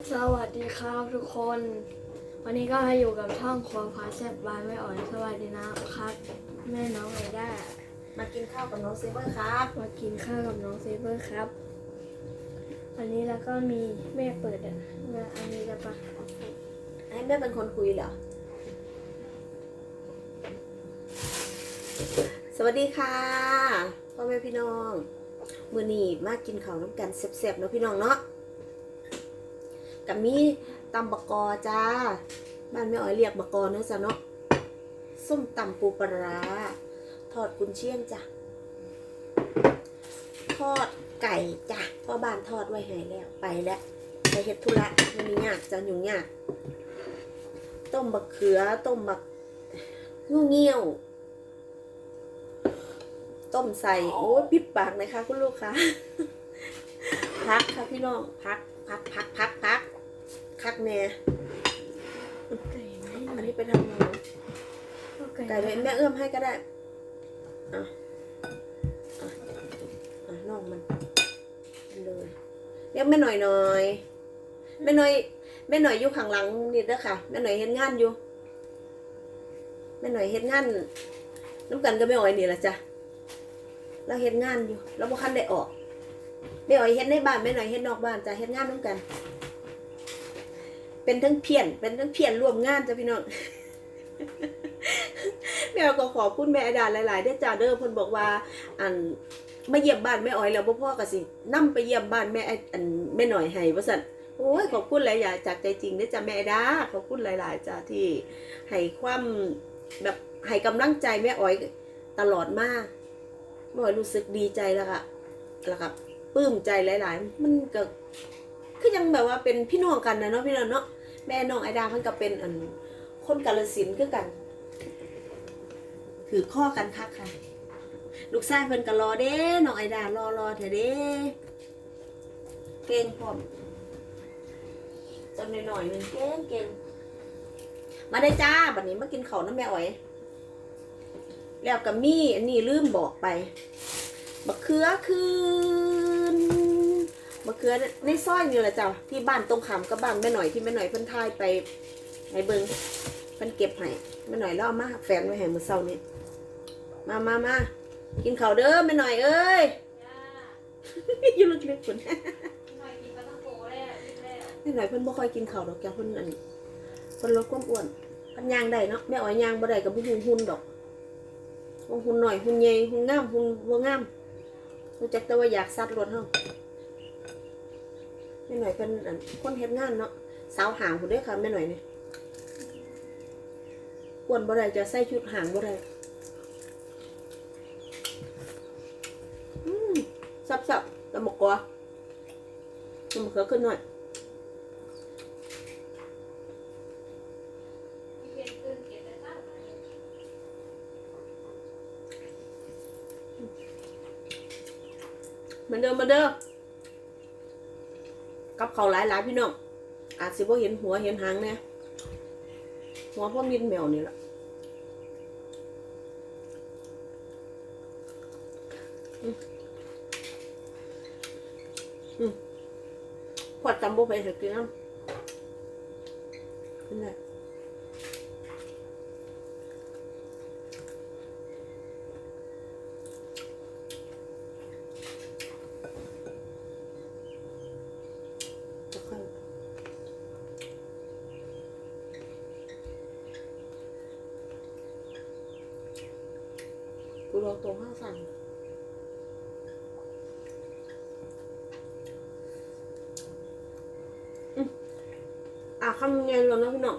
สวัสดีครับทุกคน วันนี้ก็มาอยู่กับช่องครัวพาแซ่บบานไม่อ่อนสวัสดีนะครับ แม่น้องไอด้ามากินข้าวกับน้องเซเบอร์ครับ มากินข้าวกับน้องเซเบอร์ครับ วันนี้แล้วก็มีแม่เปิดอะแล้วอันนี้จะปะให้แม่เป็นคนคุยเหรอ สวัสดีค่ะพ่อแม่พี่น้อง มือนี้มากินข้าวน้ำกันแซ่บๆเนาะพี่น้องเนาะ กับมีตำบกกอจ้า บ้านแม่อ๋อยเรียกบกกอเนาะจ้ะเนาะส้มตำปูปลาทอดกุนเชียงจ้ะ ทอดไก่จ้ะพ่อบ้านทอดไว้ให้แล้วไปแล้วไปเฮ็ดธุระมันมียากจะยุ่งยากต้มบักเขือต้มบักงูเงี้ยว ต้มใส่โอ้ยปิดปากเลยค่ะคุณลูกค้าพักค่ะพี่น้องพักพักพักพักพัก แน่ไก่ไหมอันนี้ไปทำงานเอาไก่เลยแม่เอื้อมให้ก็ได้อะอะอะน่องมันเลยเรียกแม่หน่อยหน่อยแม่หน่อยแม่หน่อยอยู่ข้างหลังนี่เด้อค่ะแม่หน่อยเฮ็ดงานอยู่แม่หน่อยเฮ็ดงานน้ำกันก็ไม่อ่อยนี่ละจ้ะเราเฮ็ดงานอยู่เราบ่คันได้ออกแม่อ่อยเฮ็ดในบ้านแม่หน่อยเฮ็ดนอกบ้านจ้ะเฮ็ดงานน้ำกัน เป็นทั้งเพียนเป็นทั้งเพียนร่วมงานจ้ะพี่น้องแม่ก็ขอบคุณแม่อดาหลายๆเด้จ้าเด้อเพิ่นบอกว่า อันมาเยี่ยมบ้านแม่อ้อยแล้วบ่พ่อก็สินํไปเยี่ยมบ้านแม่อันแม่หน่อยให้ว่าซั่นโอ้ยขอบคุณหลายอย่างจากใจจริงเด้จ้าแม่ดาขอบคุณหลาย ๆจ้าที่ให้ความแบบให้กำลังใจแม่อ้อยตลอดมาแม่อ้อยรู้สึกดีใจแล้วก็แล้วก็ปลื้มใจหลาย ๆ มันก็ คือยังแบบว่าเป็นพี่น้องกันนะเนาะพี่น้องเนาะแม่น้องไอดาเพิ่นก็เป็นอันคนกาฬสินคือกันถือข้อกันคักค่ะ ลูกชายเพิ่นก็รอเด้น้องไอดารอรอเถอะเด้เก่งพร้อมจนหน่อยๆหนึงเก่งเก่งมาได้จ้าบัดนี้มากินข้าวน้ำแม่อ๋อยแล้วก็มีอันนี้ลืมบอกไปมะเขือคืน มะเขือในซอยนี่แหละจ้ะที่บ้านตรงขามกับบ้านแม่หน่อยที่แม่หน่อยเพิ่นทายไปให้เบิงเพิ่นเก็บให้แม่หน่อยแล้วเอามาแฝนไว้ให้มื้อเช้านี้มามามากินข้าวเด้อแม่หน่อยเอ้ยอยืนเล็กๆคนแม่หน่อยเพิ่นบ่ค่อยกินข้าวดอกแกเพิ่นอันเพิ่นลดความอ้วนเพิ่นย่างได้เนาะแม่อ้อยย่างบ่ได้ก็บ่หุ่นหุ่นดอกหุ่นหน่อยหุ่นใหญ่หุ่นงามหุ่นบ่งามรู้จักแต่ว่าอยากซัดรถเฮา แม่หน่อยเพิ่นอันคนเฮ็ดงานเนาะสาวหางพุ่นเด้อค่ะแม่หน่อยนี่อ้วนบ่ได้จะใส่ชุดหางบ่ได้สับสับตะมกกัวตะมกเขือขึ้นหน่อยมือนเดิมเหมือนเดิม กับเขาหลายหลายๆพี่น้องอาจสิบ่เห็นหัวเห็นหางเนี่ยหัวพ่อมินแมวนี่แหละพอจำบ่ไปเถอะกินน้ำขึ้นได้จะค่อย กูลอตรงห้างสั่นอะคำเงินแล้วนะพี่น้อง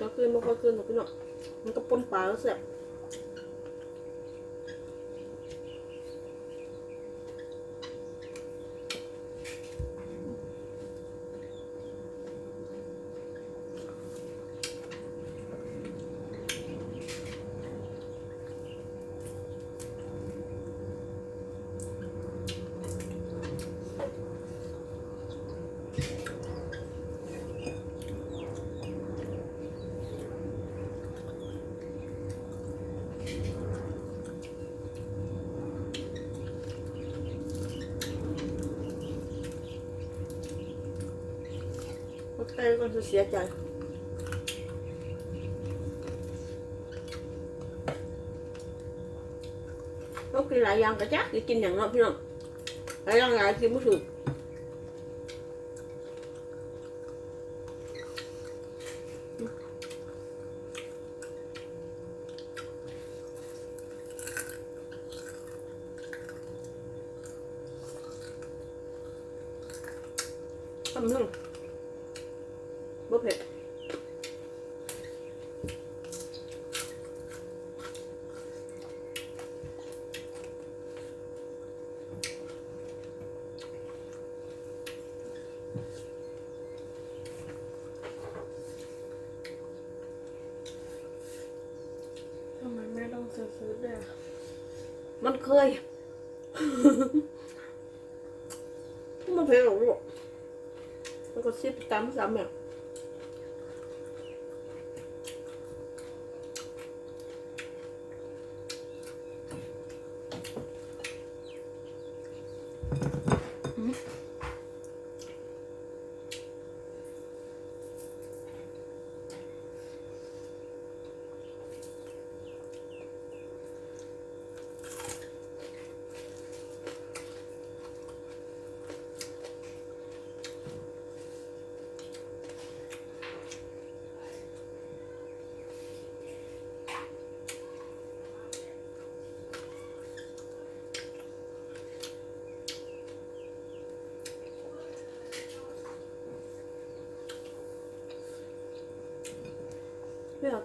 ก็คืนมันก็คืนหรอกพี่น้องมันก็ปนปลาแล้วเสียบ ก็จะเสียใจเรากินหลายอย่างก็จักกินอย่างเนาะพี่น้องหลายอย่างหลายกินไม่ถูกทำหนึ่ง บ่เผ็ดทำไมแม่ต้องซื้อซื้อด้วยอะมันเคย มันเผ็ดหรอกลูกแล้วก็ซิบตามซ้ำเนี่ย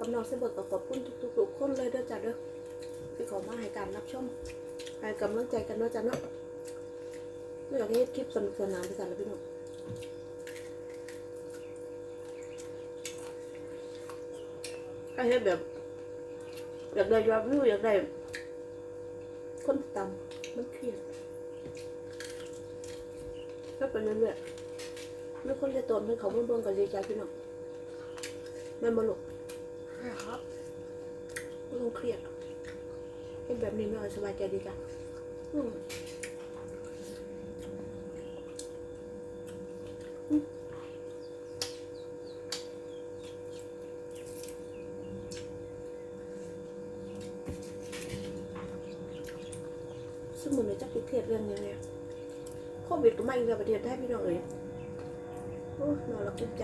ไม่เอกำลังเสมอกับขอบคุณทุกๆคนเลยเด้อจ้ะเด้อที่ขอมาให้การรับชมให้กำลังใจกันด้อจ้ะเนาะไม่อยากให้คลิปสนุกสนานด้วยกันแล้วพี่น้องถ้าเฮ็ดแบบอยากได้ยอดวิวอยากได้คนติดตามมันเครียดก็เป็นเรื่อยๆไม่คนจะตนให้เขาเบิ่งๆกันดีใจพี่น้องแม่นบ่ ลูกครับไม่ต้องเครียดเป็นแบบนี้ไม่เอาสบายใจดีจ้ะอืมอืมสมุนเลยจะปเครียดเรื่องยังไงโควิดก็มาอีกแล้วประเทศไทยพี่น้องเอ๋ยโอ้ยนอนหลับใจ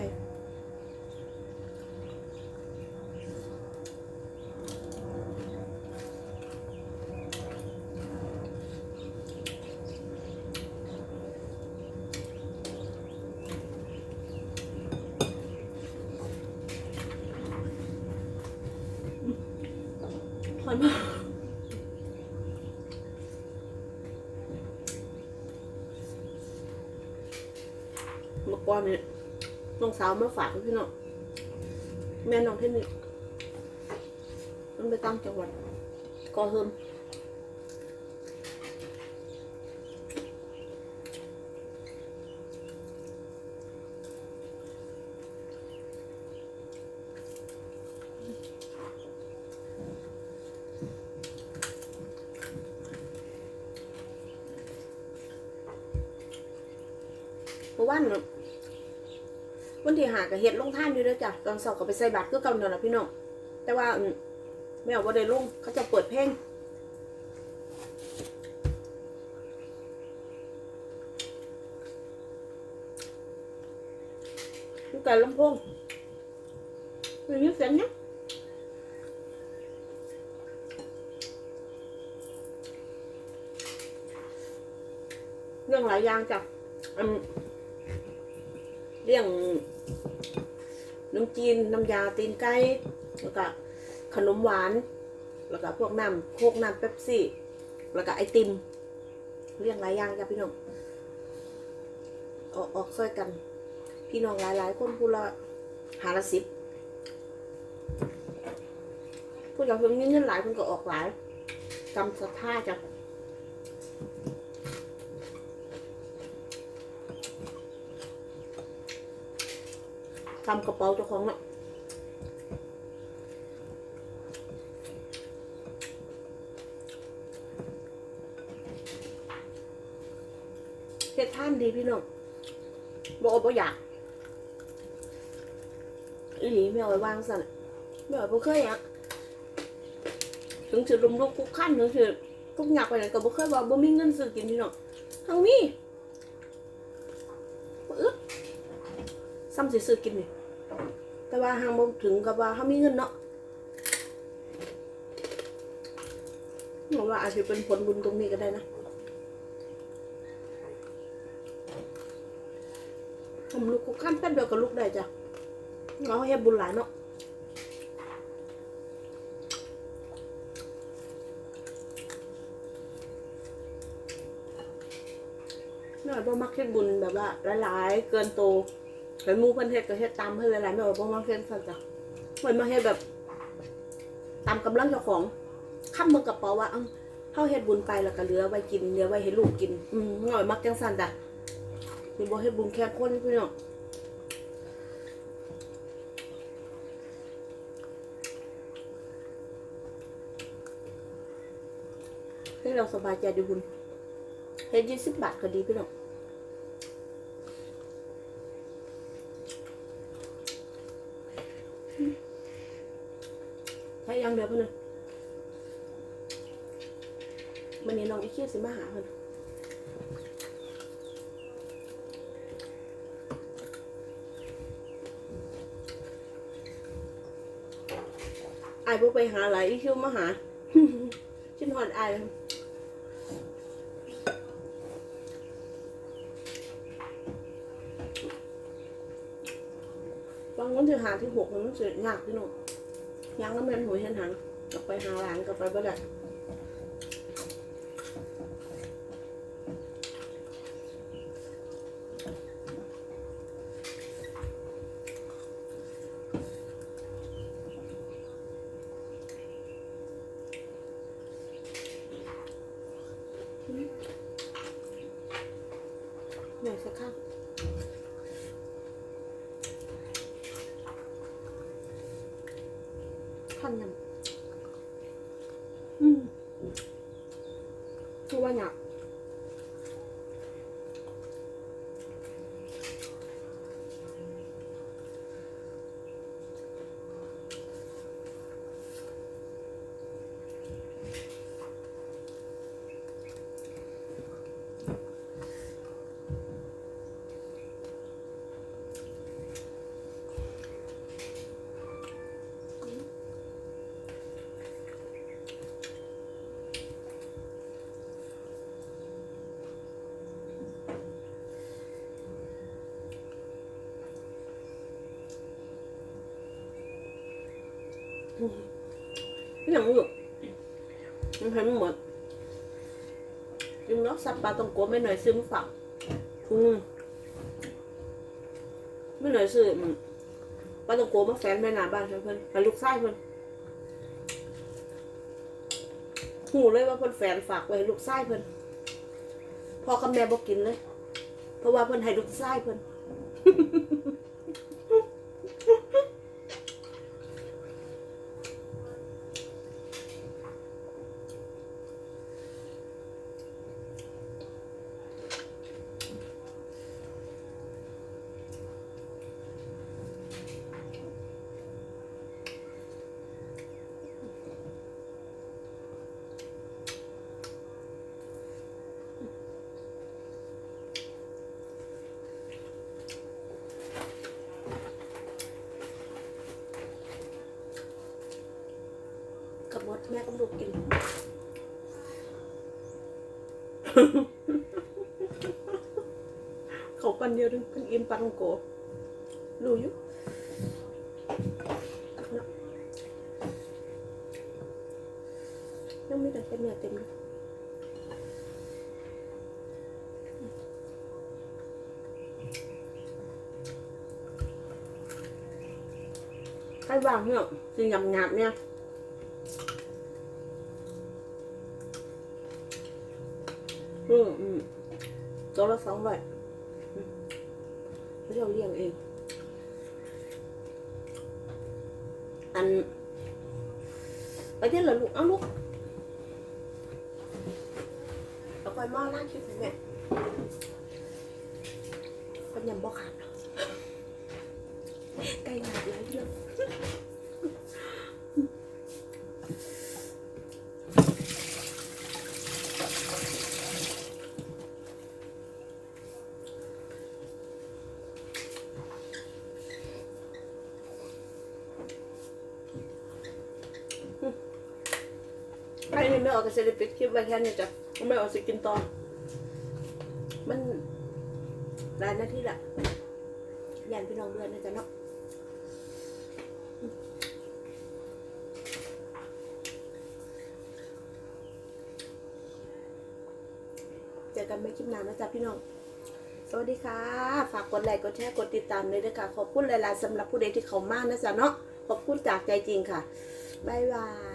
หอยมากเมื่ อก่อนเนี่ยน้องสาวมาฝากพี่น้องแม่น้องเทนนิสมันไปตั้งจังหวัดกอเฮิมเมื่อวานน่ะวันที่หา กับเฮ็ดลงท่านอยู่เด้อจ้ะตอนสอบก็ไปใส่บาตรคือเก่านั่นล่ะพี่น้องแต่ว่าอืมแม่เอาบ่าได้ลงเขาจะเปิดเพลงลูกไก่ลำโพงมีเสียงเนี่ยเรื่องหลายอย่างจ้ะเรื่อง น้ำจีนน้ำยาตีนไก่แล้วก็ขนมหวาน แล้วก็พวกน้ำโคกน้ำเป๊ปซี่ แล้วก็ไอติม เรื่องหลายอย่างจ้ะพี่น้องออกออกซอยกัน พี่น้องหลายๆ คนพูดละหาละสิบผู้อยาเพิ่งมีเงินหลายคนก็ออกหลายกำศรัทธาจ้ะ ทำกระเป๋าเจ้าของน่ะเฮ็ดท่านดีพี่น้องบอดบ่อยากอีหลีไม่เอาไว้วางสั่นไม่เอาบ่เคยอะถึงสิลุมลุกคุกขั้นถึงสิทุกอยางไปไหนก็บ่เคยว่าบ่มีเงินซื้อกินพี่น้องทั้งมีบ่อึดซ้ำสิซื้อกินนี่แต่ว่าหางบ่ถึงกับว่าเฮามีเงินเนาะหนูว่าอาจจะเป็นผลบุญตรงนี้ก็ได้นะผมลุกคุกขั้นแป๊บเดียวก็ลุกได้จ้ะเราเฮ็ดบุญหลายเนาะแม่ว่าบ่มักเฮ็ดบุญแบบว่าหลายๆเกินโต เห็นหมู่เพิ่นเฮ็ดก็เฮ็ดตามเพิ่นหลายๆแม่ว่าบ่มักเฮ็ดซั่นจ้ะเหมือนมาเฮ็ดแบบ ตามกำลังเจ้าของค้ำมือกระเป๋าว่าเอ้าเฮาเฮ็ดบุญไปแล้วก็เหลือไว้กินเหลือไว้ให้ลูกกิน อืมหน่อยมักจังซั่นจ้ะสิบ่เฮ็ดบุญแค่คนพี่น้องให้เราสบายใจดีบุญเฮ็ดยี่สิบบาทก็ดีพี่น้อง ใช้อยังเดียวเพื่อนวันนี้น้องไอีเคียสิมาหาเพื่อนอายบ่ไปหาหลายอีคิวมาหาชิ้นหอดอายบางวันที่หาที่หกมันรู้สึกยากพี่หน้อง ยังก็แม่นหัวเห็นหังกลับไปหาหลานกลับไปบ่ได้เหนื่อยสักครั้ง ท่านยังอืม คือว่าเนี่ นี่ยังอยู่มันเห็นหมดจึงนอกสับปลาตองโกไม่หน่อยซื้อมาฝากอืมไม่หน่อยซื้อปลาตองโกมาแฟนแม่นาบ้านเพิ่อนให้ลูกชายเพิ่อนหูเลยว่าเพิ่อนแฟนฝากไว้ให้ลูกชายเพิ่อนพอกับแม่บ่กินเลย เพราะว่าเพิ่อนให้ลูกชายเพิ่อน กับ มดแม่ก็ลูกกินเขาปันเดียวนึงเพิ่นอิ่มปันโอยู่เนาะยังไม่ได้เป็นเนื้อเต็มเลยใครวางเนี่ยสิหยำหยาบเนี่ยอืมอืมตัวละสองร้อยเขาจะเอาเลี้ยงเอง อันไปเที่ยวเหรอลูก เอาลูกเอาไปหม้อล่างคิดแม่เป็นยำบ่ขาดหรอกไก่หนาดเลยพี่อง ไม่ออกกับเซเลปิดคลิปไว้แค่นี้จ้ะไม่ออกสิกินต่อ มันหลายนาทีละยันพี่น้องเดือนนะจ๊ะเนาะเจอกันไม่คลิปน้านะจ๊ะพี่น้อง สวัสดีค่ะ ฝากกดไลค์ กดแชร์ กดติดตามเลยด้วยค่ะ ขอบคุณหลายๆสำหรับผู้ใดที่เขามากนะจ๊ะเนาะ ขอบคุณจากใจจริงค่ะ บ๊ายบาย